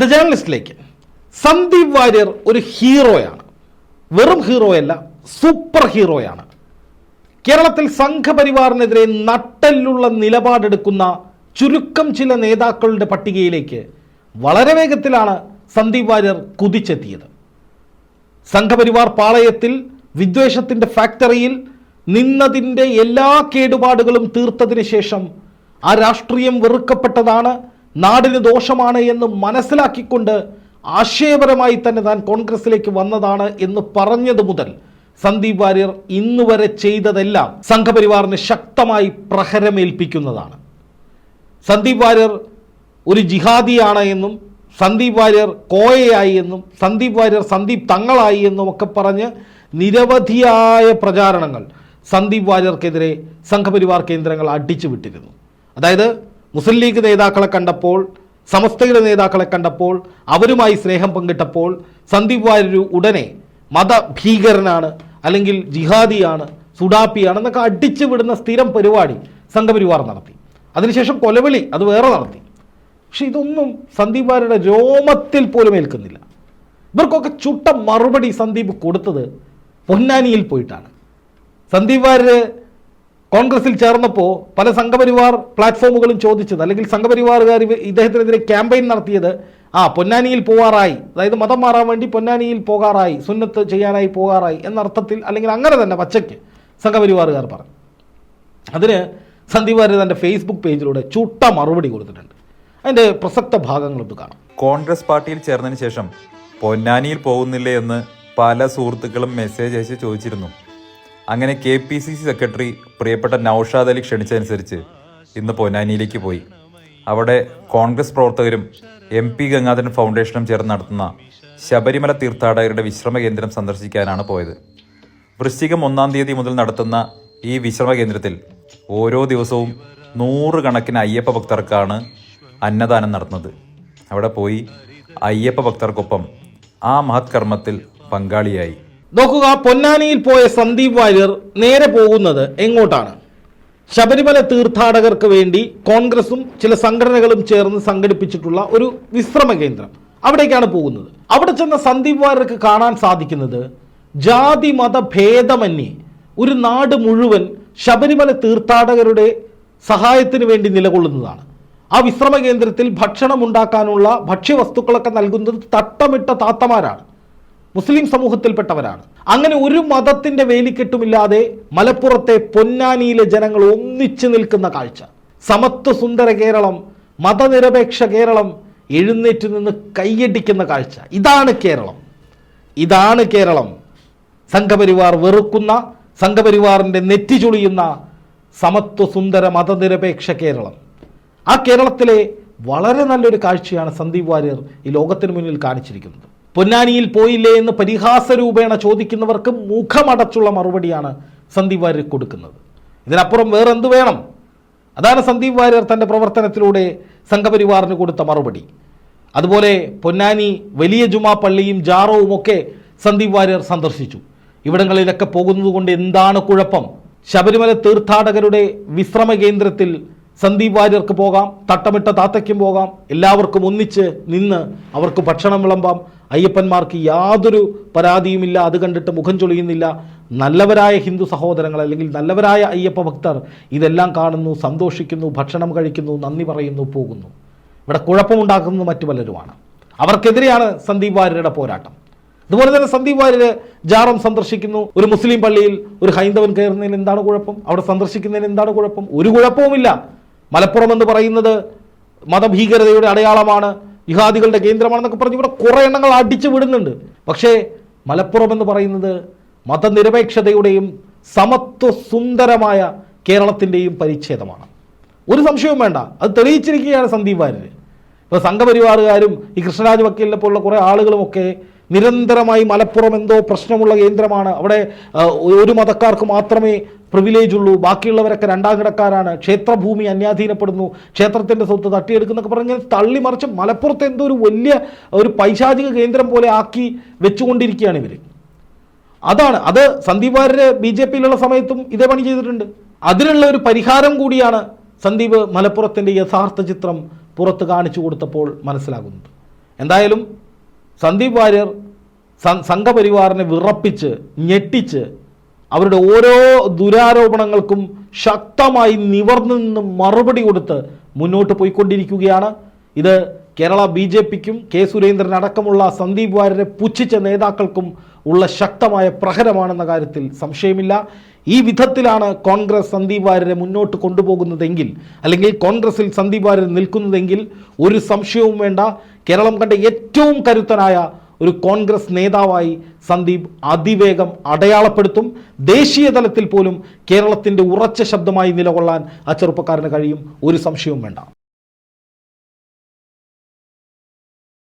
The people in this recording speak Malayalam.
ദ ജേർണലിസ്റ്റിലേക്ക് സന്ദീപ് വാര്യർ ഒരു ഹീറോയാണ്. വെറും ഹീറോയല്ല സൂപ്പർ ഹീറോയാണ്. കേരളത്തിൽ സംഘപരിവാറിനെതിരെ നട്ടെല്ലുള്ള നിലപാടെടുക്കുന്ന ചുരുക്കം ചില നേതാക്കളുടെ പട്ടികയിലേക്ക് വളരെ വേഗത്തിലാണ് സന്ദീപ് വാര്യർ കുതിച്ചെത്തിയത്. സംഘപരിവാർ പാളയത്തിൽ വിദ്വേഷത്തിന്റെ ഫാക്ടറിയിൽ നിന്നതിന്റെ എല്ലാ കേടുപാടുകളും തീർത്തതിന് ശേഷം ആ രാഷ്ട്രീയം വെറുക്കപ്പെട്ടതാണ് നാടിന് ദോഷമാണ് എന്ന് മനസ്സിലാക്കിക്കൊണ്ട് ആശയപരമായി തന്നെ താൻ കോൺഗ്രസിലേക്ക് വന്നതാണ് എന്ന് പറഞ്ഞതു മുതൽ സന്ദീപ് വാര്യർ ഇന്നുവരെ ചെയ്തതെല്ലാം സംഘപരിവാറിന് ശക്തമായി പ്രഹരമേൽപ്പിക്കുന്നതാണ്. സന്ദീപ് വാര്യർ ഒരു ജിഹാദിയാണ് എന്നും സന്ദീപ് വാര്യർ കോയയായി എന്നും സന്ദീപ് വാര്യർ സന്ദീപ് തങ്ങളായി എന്നും ഒക്കെ പറഞ്ഞ് നിരവധിയായ പ്രചാരണങ്ങൾ സന്ദീപ് വാര്യർക്കെതിരെ സംഘപരിവാർ കേന്ദ്രങ്ങൾ അടിച്ചു വിട്ടിരുന്നു അതായത് മുസ്ലിം ലീഗ് നേതാക്കളെ കണ്ടപ്പോൾ സമസ്തയുടെ നേതാക്കളെ കണ്ടപ്പോൾ അവരുമായി സ്നേഹം പങ്കിട്ടപ്പോൾ സന്ദീപ് വാര്യർ ഉടനെ മതഭീകരനാണ് അല്ലെങ്കിൽ ജിഹാദിയാണ് സുഡാപ്പിയാണ് എന്നൊക്കെ അടിച്ചു വിടുന്ന സ്ഥിരം പരിപാടി സംഘപരിവാർ നടത്തി. അതിനുശേഷം കൊലവിളി അത് വേറെ നടത്തി. പക്ഷെ ഇതൊന്നും സന്ദീപ് വാര്യരുടെ രോമത്തിൽ പോലും ഏൽക്കുന്നില്ല. ഇവർക്കൊക്കെ ചുട്ട മറുപടി സന്ദീപ് കൊടുത്തത് പൊന്നാനിയിൽ പോയിട്ടാണ്. സന്ദീപ് വാര്യർ കോൺഗ്രസിൽ ചേർന്നപ്പോൾ പല സംഘപരിവാർ പ്ലാറ്റ്ഫോമുകളും ചോദിച്ചത് അല്ലെങ്കിൽ സംഘപരിവാറുകാർ ഇദ്ദേഹത്തിനെതിരെ ക്യാമ്പയിൻ നടത്തിയത് ആ പൊന്നാനിയിൽ പോകാറായി. അതായത് മതം മാറാൻ വേണ്ടി പൊന്നാനിയിൽ പോകാറായി സുന്നത്ത് ചെയ്യാനായി പോകാറായി എന്നർത്ഥത്തിൽ അല്ലെങ്കിൽ അങ്ങനെ തന്നെ പച്ചയ്ക്ക് സംഘപരിവാറുകാർ പറഞ്ഞു. അതിന് സന്ദീപ് വാര്യർ തന്റെ ഫേസ്ബുക്ക് പേജിലൂടെ ചുട്ട മറുപടി കൊടുത്തിട്ടുണ്ട്. അതിന്റെ പ്രസക്ത ഭാഗങ്ങളൊന്ന് കാണാം. കോൺഗ്രസ് പാർട്ടിയിൽ ചേർന്നതിന് ശേഷം പൊന്നാനിയിൽ പോകുന്നില്ലേ എന്ന് പല സുഹൃത്തുക്കളും മെസ്സേജ് അയച്ച് ചോദിച്ചിരുന്നു. അങ്ങനെ K P C C secretary പ്രിയപ്പെട്ട നൌഷാദ് അലി ക്ഷണിച്ചതനുസരിച്ച് ഇന്ന് പൊന്നാനിയിലേക്ക് പോയി. അവിടെ കോൺഗ്രസ് പ്രവർത്തകരും എം പി ഗംഗാധരൻ ഫൗണ്ടേഷനും ചേർന്ന് നടത്തുന്ന ശബരിമല തീർത്ഥാടകരുടെ വിശ്രമ കേന്ദ്രം സന്ദർശിക്കാനാണ് പോയത്. വൃശ്ചികം ഒന്നാം തീയതി മുതൽ നടത്തുന്ന ഈ വിശ്രമ കേന്ദ്രത്തിൽ ഓരോ ദിവസവും നൂറുകണക്കിന് അയ്യപ്പ ഭക്തർക്കാണ് അന്നദാനം നടത്തുന്നത്. അവിടെ പോയി അയ്യപ്പ ഭക്തർക്കൊപ്പം ആ മഹത്കർമ്മത്തിൽ പങ്കാളിയായി. നോക്കുക പൊന്നാനിയിൽ പോയ സന്ദീപ് വാര്യർ നേരെ പോകുന്നത് എങ്ങോട്ടാണ്? ശബരിമല തീർത്ഥാടകർക്ക് വേണ്ടി കോൺഗ്രസും ചില സംഘടനകളും ചേർന്ന് സംഘടിപ്പിച്ചിട്ടുള്ള ഒരു വിശ്രമ കേന്ദ്രം അവിടേക്കാണ് പോകുന്നത്. അവിടെ ചെന്ന സന്ദീപ് വാര്യർക്ക് കാണാൻ സാധിക്കുന്നത് ജാതി മത ഭേദമന്യേ ഒരു നാട് മുഴുവൻ ശബരിമല തീർത്ഥാടകരുടെ സഹായത്തിന് വേണ്ടി നിലകൊള്ളുന്നതാണ്. ആ വിശ്രമ കേന്ദ്രത്തിൽ ഭക്ഷണം ഉണ്ടാക്കാനുള്ള ഭക്ഷ്യവസ്തുക്കളൊക്കെ നൽകുന്നത് തട്ടമിട്ട താത്തമാരാണ്. മുസ്ലിം സമൂഹത്തിൽപ്പെട്ടവരാണ്. അങ്ങനെ ഒരു മതത്തിന്റെ വേലിക്കെട്ടുമില്ലാതെ മലപ്പുറത്തെ പൊന്നാനിയിലെ ജനങ്ങൾ ഒന്നിച്ചു നിൽക്കുന്ന കാഴ്ച. സമത്വ സുന്ദര കേരളം മതനിരപേക്ഷ കേരളം എഴുന്നേറ്റ് നിന്ന് കൈയടിക്കുന്ന കാഴ്ച. ഇതാണ് കേരളം. ഇതാണ് കേരളം. സംഘപരിവാർ വെറുക്കുന്ന സംഘപരിവാറിന്റെ നെറ്റി ചുളിയുന്ന സമത്വ സുന്ദര മതനിരപേക്ഷ കേരളം. ആ കേരളത്തിലെ വളരെ നല്ലൊരു കാഴ്ചയാണ് സന്ദീപ് വാര്യർ ഈ ലോകത്തിന് മുന്നിൽ കാണിച്ചിരിക്കുന്നത്. പൊന്നാനിയിൽ പോയില്ലേ എന്ന് പരിഹാസ രൂപേണ ചോദിക്കുന്നവർക്ക് മുഖമടച്ചുള്ള മറുപടിയാണ് സന്ദീപ് വാര്യർ കൊടുക്കുന്നത്. ഇതിനപ്പുറം വേറെ എന്ത് വേണം? അതാണ് സന്ദീപ് വാര്യർ തന്റെ പ്രവർത്തനത്തിലൂടെ സംഘപരിവാറിന് കൊടുത്ത മറുപടി. അതുപോലെ പൊന്നാനി വലിയ ജുമാ പള്ളിയും ജാറവും ഒക്കെ സന്ദീപ് വാര്യർ സന്ദർശിച്ചു. ഇവിടങ്ങളിലൊക്കെ പോകുന്നത് കൊണ്ട് എന്താണ് കുഴപ്പം? ശബരിമല തീർത്ഥാടകരുടെ വിശ്രമ കേന്ദ്രത്തിൽ സന്ദീപ് വാര്യർക്ക് പോകാം തട്ടമിട്ട താത്തയ്ക്കും പോകാം എല്ലാവർക്കും ഒന്നിച്ച് നിന്ന് അവർക്ക് ഭക്ഷണം വിളമ്പാം അയ്യപ്പന്മാർക്ക് യാതൊരു പരാതിയുമില്ല അത് കണ്ടിട്ട് മുഖം ചൊളിയുന്നില്ല. നല്ലവരായ ഹിന്ദു സഹോദരങ്ങൾ അല്ലെങ്കിൽ നല്ലവരായ അയ്യപ്പ ഭക്തർ ഇതെല്ലാം കാണുന്നു സന്തോഷിക്കുന്നു ഭക്ഷണം കഴിക്കുന്നു നന്ദി പറയുന്നു പോകുന്നു. ഇവിടെ കുഴപ്പമുണ്ടാക്കുന്നത് മറ്റു പലരുമാണ് അവർക്കെതിരെയാണ് സന്ദീപ് വാര്യരുടെ പോരാട്ടം. അതുപോലെ തന്നെ സന്ദീപ് വാര്യര് ജാറം സന്ദർശിക്കുന്നു. ഒരു മുസ്ലിം പള്ളിയിൽ ഒരു ഹൈന്ദവൻ കയറുന്നതിന് എന്താണ് കുഴപ്പം? അവിടെ സന്ദർശിക്കുന്നതിന് എന്താണ് കുഴപ്പം? ഒരു കുഴപ്പവുമില്ല. മലപ്പുറം എന്ന് പറയുന്നത് മതഭീകരതയുടെ അടയാളമാണ്. ജിഹാദികളുടെ കേന്ദ്രമാണെന്നൊക്കെ പറഞ്ഞ് ഇവിടെ കുറേ എണ്ണങ്ങൾ അടിച്ചു വിടുന്നുണ്ട്. പക്ഷേ മലപ്പുറം എന്ന് പറയുന്നത് മതനിരപേക്ഷതയുടെയും സമത്വ സുന്ദരമായ കേരളത്തിന്റെയും പരിച്ഛേദമാണ്. ഒരു സംശയവും വേണ്ട. അത് തെളിയിച്ചിരിക്കുകയാണ് സന്ദീപ് വാര്യർ ഇപ്പോൾ സംഘപരിവാറുകാരും ഈ കൃഷ്ണരാജ് വക്കീലിനെ പോലുള്ള കുറേ ആളുകളുമൊക്കെ നിരന്തരമായി മലപ്പുറം എന്തോ പ്രശ്നമുള്ള കേന്ദ്രമാണ്. അവിടെ ഒരു മതക്കാർക്ക് മാത്രമേ പ്രിവിലേജ് ഉള്ളൂ. ബാക്കിയുള്ളവരൊക്കെ രണ്ടാം കിടക്കാരാണ്. ക്ഷേത്രഭൂമി അന്യാധീനപ്പെടുന്നു. ക്ഷേത്രത്തിന്റെ സ്വത്ത് തട്ടിയെടുക്കുന്നൊക്കെ പറഞ്ഞ് തള്ളി മറിച്ച് മലപ്പുറത്ത് എന്തോ ഒരു വലിയ ഒരു പൈശാചിക കേന്ദ്രം പോലെ ആക്കി വെച്ചുകൊണ്ടിരിക്കുകയാണ് ഇവർ അതാണ്. അത് സന്ദീപ് വാര്യര് ബി ജെ പിയിലുള്ള സമയത്തും ഇതേ പണി ചെയ്തിട്ടുണ്ട്. അതിനുള്ള ഒരു പരിഹാരം കൂടിയാണ് സന്ദീപ് മലപ്പുറത്തിന്റെ യഥാർത്ഥ ചിത്രം പുറത്ത് കാണിച്ചു കൊടുത്തപ്പോൾ മനസ്സിലാകുന്നത്. എന്തായാലും സന്ദീപ് വാര്യർ സംഘപരിവാറിനെ വിറപ്പിച്ച് ഞെട്ടിച്ച് അവരുടെ ഓരോ ദുരാരോപണങ്ങൾക്കും ശക്തമായി നിവർന്നു നിന്ന് മറുപടി കൊടുത്ത് മുന്നോട്ട് പോയിക്കൊണ്ടിരിക്കുകയാണ്. ഇത് കേരള ബി ജെ പിക്കും കെ സുരേന്ദ്രൻ അടക്കമുള്ള സന്ദീപ് വാര്യരെ പുച്ഛിച്ച നേതാക്കൾക്കും ഉള്ള ശക്തമായ പ്രഹരമാണെന്ന കാര്യത്തിൽ സംശയമില്ല. ഈ വിധത്തിലാണ് കോൺഗ്രസ് സന്ദീപ് വാര്യരെ മുന്നോട്ട് കൊണ്ടുപോകുന്നതെങ്കിൽ അല്ലെങ്കിൽ കോൺഗ്രസിൽ സന്ദീപ് വാര്യർ നിൽക്കുന്നതെങ്കിൽ ഒരു സംശയവും വേണ്ട. കേരളം കണ്ട ഏറ്റവും കരുത്തനായ ഒരു കോൺഗ്രസ് നേതാവായി സന്ദീപ് അതിവേഗം അടയാളപ്പെടുത്തും. ദേശീയ തലത്തിൽ പോലും കേരളത്തിന്റെ ഉറച്ച ശബ്ദമായി നിലകൊള്ളാൻ ആ ചെറുപ്പക്കാരന് കഴിയും. ഒരു സംശയവും വേണ്ട.